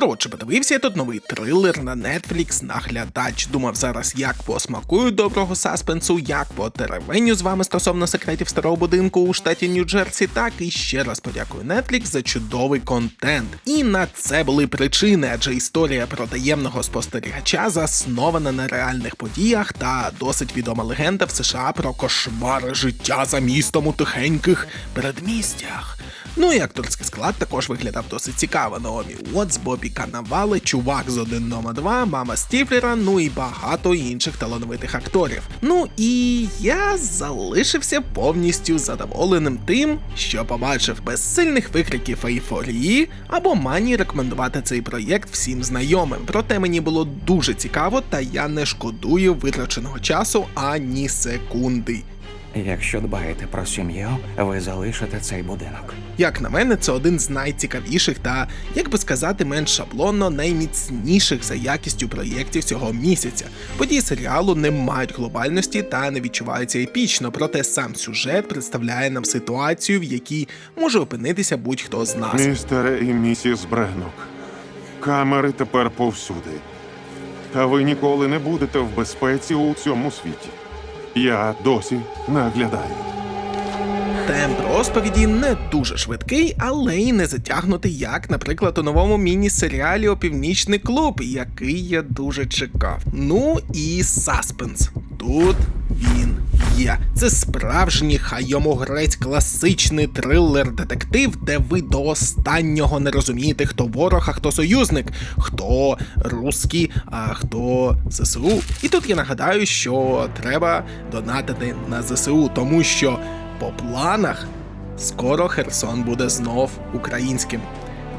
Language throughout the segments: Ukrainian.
Коротше, подивився я тут новий трилер на Netflix наглядач. Думав зараз, як посмакую доброго саспенсу, як потеревеню з вами стосовно секретів старого будинку у штаті Нью-Джерсі, так і ще раз подякую Netflix за чудовий контент. І на це були причини, адже історія про таємного спостерігача заснована на реальних подіях та досить відома легенда в США про кошмари життя за містом у тихеньких передмістях. Ну і акторський склад також виглядав досить цікаво. Наомі Уотс, Бобі Канавали, чувак з 1 нома 2, мама Стіфлера, ну і багато інших талановитих акторів. Ну і я залишився повністю задоволеним тим, що побачив без сильних викриків ейфорії або манії рекомендувати цей проєкт всім знайомим. Проте мені було дуже цікаво, та я не шкодую витраченого часу ані секунди. Якщо дбаєте про сім'ю, ви залишите цей будинок. Як на мене, це один з найцікавіших та, як би сказати, менш шаблонно найміцніших за якістю проєктів цього місяця. Події серіалу не мають глобальності та не відчуваються епічно, проте сам сюжет представляє нам ситуацію, в якій може опинитися будь-хто з нас. Містере і місіс Бренок. Камери тепер повсюди. Та ви ніколи не будете в безпеці у цьому світі. Я досі наглядаю. Темп розповіді не дуже швидкий, але й не затягнутий, як, наприклад, у новому міні-серіалі Опівнічний клуб, який я дуже чекав. Ну і саспенс. Тут він є. Це справжній хай йому грець класичний трилер-детектив, де ви до останнього не розумієте, хто ворог, а хто союзник, хто русський, а хто ЗСУ. І тут я нагадаю, що треба донатити на ЗСУ, тому що по планах скоро Херсон буде знов українським.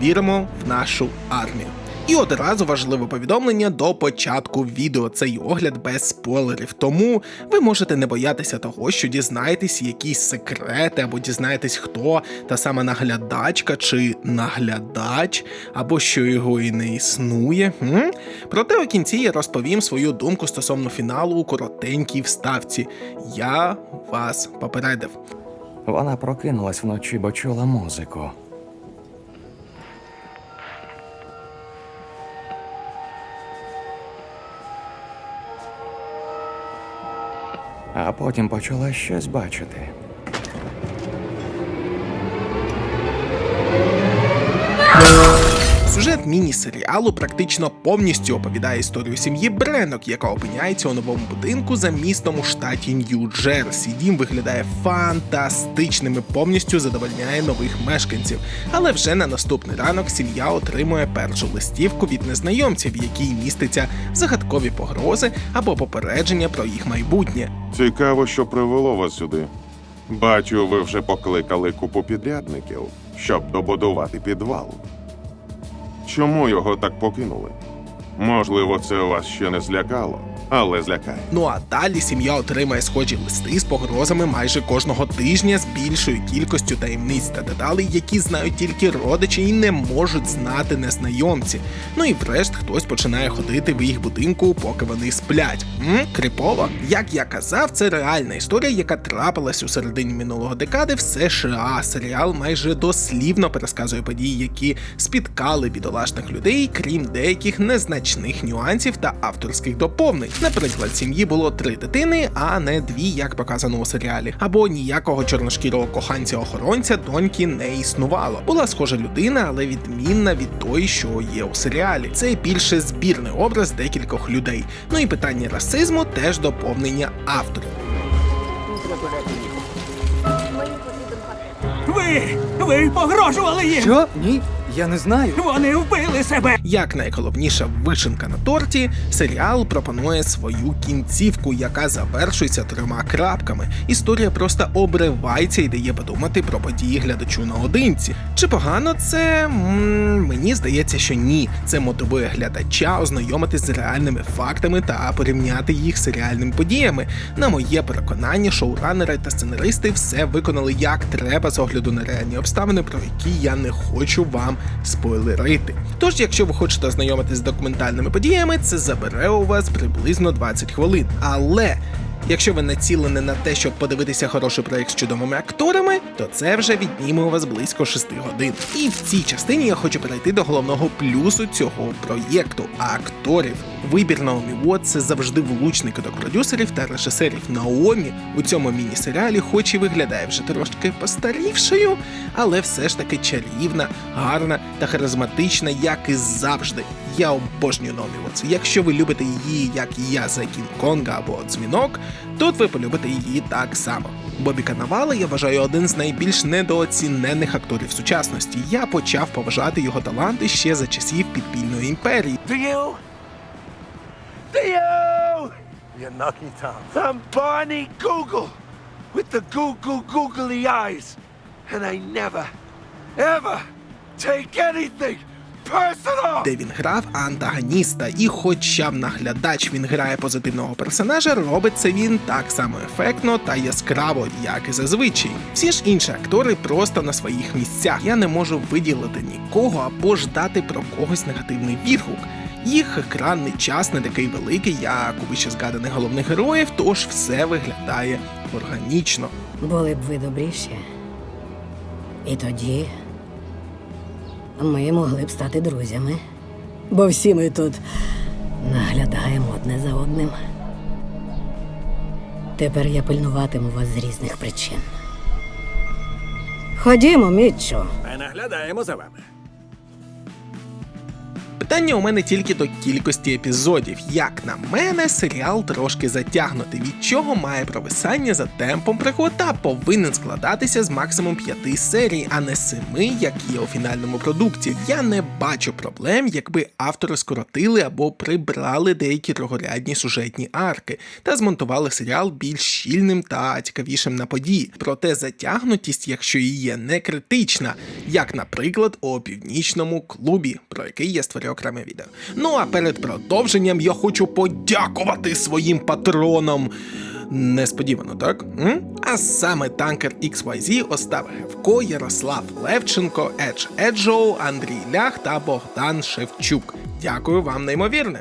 Віримо в нашу армію. І одразу важливе повідомлення до початку відео. Цей огляд без спойлерів. Тому ви можете не боятися того, що дізнаєтесь якісь секрети, або дізнаєтесь, хто та сама наглядачка чи наглядач, або що його і не існує. М? Проте у кінці я розповім свою думку стосовно фіналу у коротенькій вставці. Я вас попередив. Вона прокинулась вночі, бо чула музику. А потім почала щось бачити. Сюжет міні-серіалу практично повністю оповідає історію сім'ї Бренок, яка опиняється у новому будинку за містом у штаті Нью-Джерсі. Дім виглядає фантастичним і повністю задовольняє нових мешканців. Але вже на наступний ранок сім'я отримує першу листівку від незнайомців, в якій міститься загадкові погрози або попередження про їх майбутнє. Цікаво, що привело вас сюди. Бачу, ви вже покликали купу підрядників, щоб добудувати підвал. Чому його так покинули? Можливо, це вас ще не злякало, але злякає. Ну а далі сім'я отримає схожі листи з погрозами майже кожного тижня з більшою кількістю таємниць та деталей, які знають тільки родичі і не можуть знати незнайомці. Ну і врешті хтось починає ходити в їх будинку, поки вони сплять. М? Крипово. Як я казав, це реальна історія, яка трапилась у середині минулого декади в США. Серіал майже дослівно пересказує події, які спіткали бідолашних людей, крім деяких незначних нюансів та авторських доповнень. Наприклад, сім'ї було три дитини, а не дві, як показано у серіалі. Або ніякого чорношкірого коханця-охоронця доньки не існувало. Була схожа людина, але відмінна від тої, що є у серіалі. Це більше збірний образ декількох людей. Ну і питання расизму теж доповнення авторів. Ви! Ви погрожували їм! Що? Ні, я не знаю. Вони вбили себе! Як найголовніша вишенка на торті, серіал пропонує свою кінцівку, яка завершується трьома крапками. Історія просто обривається і дає подумати про події глядачу наодинці. Чи погано це? М, мені здається, що ні. Це мотивує глядача ознайомитись з реальними фактами та порівняти їх з реальними подіями. На моє переконання, шоуранери та сценаристи все виконали як треба з огляду на реальні обставини, про які я не хочу вам спойлерити. Тож, якщо ви хочете ознайомитись з документальними подіями, це забере у вас приблизно 20 хвилин. Але Якщо ви націлені на те, щоб подивитися хороший проект з чудовими акторами, то це вже відніме у вас близько 6 годин. І в цій частині я хочу перейти до головного плюсу цього проєкту акторів. Вибір Наомі Уотс – це завжди влучний кидок продюсерів та режисерів. Наомі у цьому міні-серіалі, хоч і виглядає вже трошки постарівшою, але все ж таки чарівна, гарна та харизматична, як і завжди. Я обожнюю Наомі Уотс. Якщо ви любите її, як і я за Кінг-Конга або дзвінок, тут ви полюбите її так само. Бобі Канавала я вважаю один з найбільш недооцінених акторів сучасності. Я почав поважати його таланти ще за часів підпільної імперії. Do you? Do you? You knocky Tom. I'm Barney Google with the goo goo googly eyes. And I never, ever take anything. Де він грав антагоніста. І хоча в наглядач він грає позитивного персонажа, робить це він так само ефектно та яскраво, як і зазвичай. Всі ж інші актори просто на своїх місцях. Я не можу виділити нікого або ж дати про когось негативний відгук. Їх екранний час не такий великий, як у вище згаданих головних героїв, тож все виглядає органічно. Були б ви добріші. І тоді ми могли б стати друзями. Бо всі ми тут наглядаємо одне за одним. Тепер я пильнуватиму вас з різних причин. Ходімо, Мітчо. Ми наглядаємо за вами. Питання у мене тільки до кількості епізодів. Як на мене, серіал трошки затягнутий, від чого має провисання за темпом пригод повинен складатися з максимум п'яти серій, а не семи, як є у фінальному продукті. Я не бачу проблем, якби автори скоротили або прибрали деякі другорядні сюжетні арки та змонтували серіал більш щільним та цікавішим на події. Проте затягнутість, якщо і є, не критична, як, наприклад, у північному клубі, про який я створю окреме відео. Ну а перед продовженням я хочу подякувати своїм патронам. Несподівано, так? М? А саме танкер XYZ, Остап Гевко, Ярослав Левченко, Едж Еджоу, Андрій Лях та Богдан Шевчук. Дякую вам неймовірне.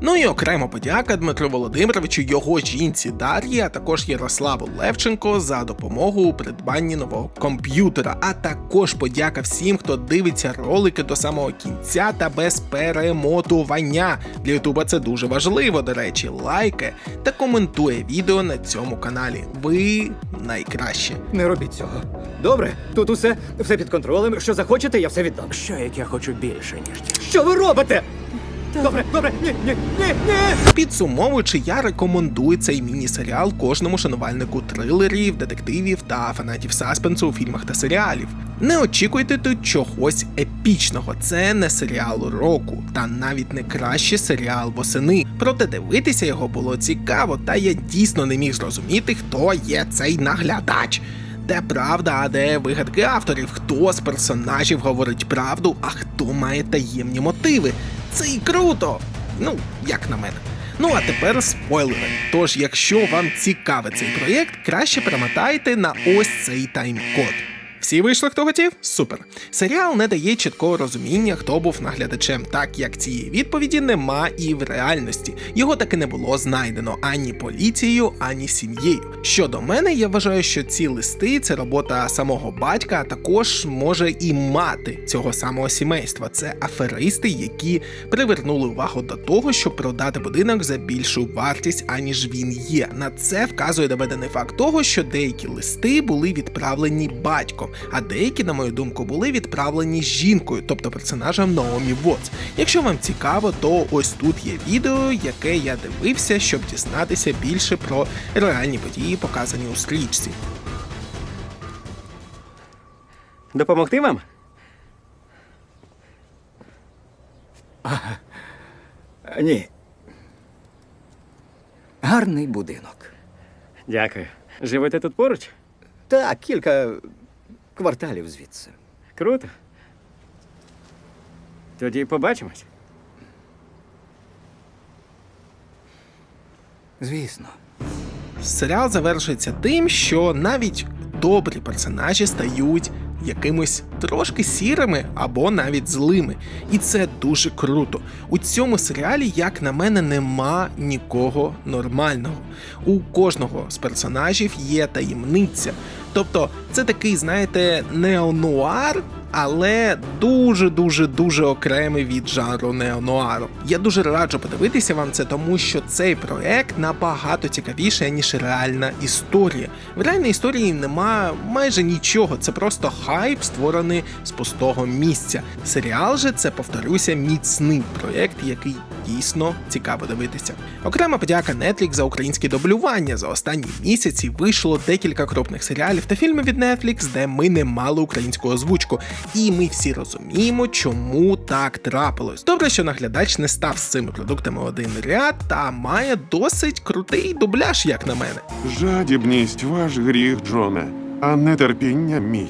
Ну і окремо подяка Дмитру Володимировичу, його жінці Дар'ї, а також Ярославу Левченко за допомогу у придбанні нового комп'ютера. А також подяка всім, хто дивиться ролики до самого кінця та без перемотування. Для Ютуба це дуже важливо, до речі, лайки та коментує відео на цьому каналі. Ви найкращі. Не робіть цього. Добре, тут усе, все під контролем. Що захочете, я все віддам. Що як я хочу більше, ніж ті? Що ви робите? Добре, добре, ні, ні, ні, ні. Підсумовуючи, я рекомендую цей міні-серіал кожному шанувальнику трилерів, детективів та фанатів саспенсу у фільмах та серіалів. Не очікуйте тут чогось епічного. Це не серіал року, та навіть не кращий серіал восени. Проте дивитися його було цікаво, та я дійсно не міг зрозуміти, хто є цей наглядач. Де правда, а де вигадки авторів? Хто з персонажів говорить правду, а хто має таємні мотиви? Це і круто! Ну, як на мене. Ну а тепер спойлери. Тож, якщо вам цікавий цей проєкт, краще перемотайте на ось цей тайм-код. Всі вийшли, хто хотів? Супер. Серіал не дає чіткого розуміння, хто був наглядачем, так як цієї відповіді нема і в реальності. Його таки не було знайдено ані поліцією, ані сім'єю. Щодо мене, я вважаю, що ці листи це робота самого батька, а також може і мати цього самого сімейства. Це аферисти, які привернули увагу до того, щоб продати будинок за більшу вартість, аніж він є. На це вказує доведений факт того, що деякі листи були відправлені батьком, а деякі, на мою думку, були відправлені жінкою, тобто персонажем Наомі Вотс. Якщо вам цікаво, то ось тут є відео, яке я дивився, щоб дізнатися більше про реальні події, показані у стрічці. Допомогти вам? Ні. Гарний будинок. Дякую. Живете тут поруч? Так, кілька кварталів звідси. Круто. Тоді побачимось. Звісно. Серіал завершується тим, що навіть добрі персонажі стають якимось трошки сірими або навіть злими. І це дуже круто. У цьому серіалі, як на мене, нема нікого нормального. У кожного з персонажів є таємниця. Тобто, це такий, знаєте, неонуар, але дуже дуже окремий від жанру неонуару. Я дуже раджу подивитися вам це, тому що цей проект набагато цікавіший, ніж реальна історія. В реальній історії нема майже нічого, це просто хайп, створений з пустого місця. Серіал же це, повторюся, міцний проект, який дійсно цікаво дивитися. Окрема подяка Netflix за українське дублювання. За останні місяці вийшло декілька крупних серіалів та фільмів від Netflix, де ми не мали українську озвучку. І ми всі розуміємо, чому так трапилось. Добре, що наглядач не став з цими продуктами один ряд та має досить крутий дубляж, як на мене. Жадібність ваш гріх, Джоне, а нетерпіння мій.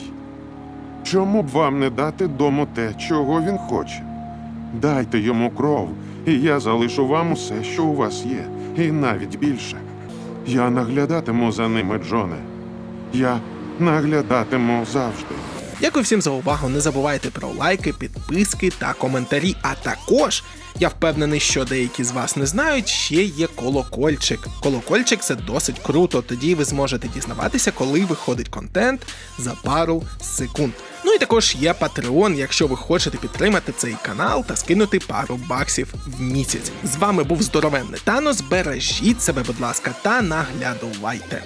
Чому б вам не дати дому те, чого він хоче? Дайте йому кров, і я залишу вам усе, що у вас є, і навіть більше. Я наглядатиму за ними, Джоне. Я наглядатиму завжди. Дякую всім за увагу. Не забувайте про лайки, підписки та коментарі. А також я впевнений, що деякі з вас не знають, ще є колокольчик. Колокольчик це досить круто. Тоді ви зможете дізнаватися, коли виходить контент за пару секунд. Ну і також є Patreon, якщо ви хочете підтримати цей канал та скинути пару баксів в місяць. З вами був здоровенний Танос. Бережіть себе, будь ласка, та наглядувайте.